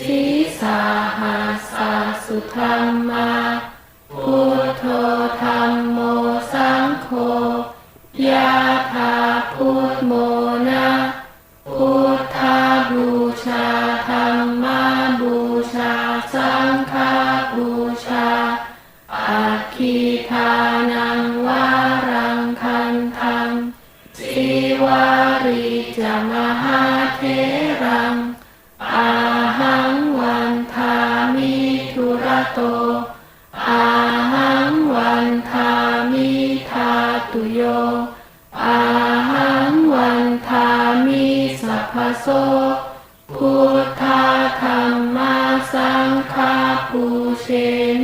สีสาหาสาสุธรรมาพุทโธธรรมโมสังโฆยะถาพุทโมนะพุทธาบูชาธรรมาบูชาสังฆาบูชาอาคีทานังวารังคันธังสีวาริจมหาเทรัง โตอาหังวันทามิทาตุโยอาหังวันทามิสัพพโสพุทธาธรรมาสังฆาปูเชน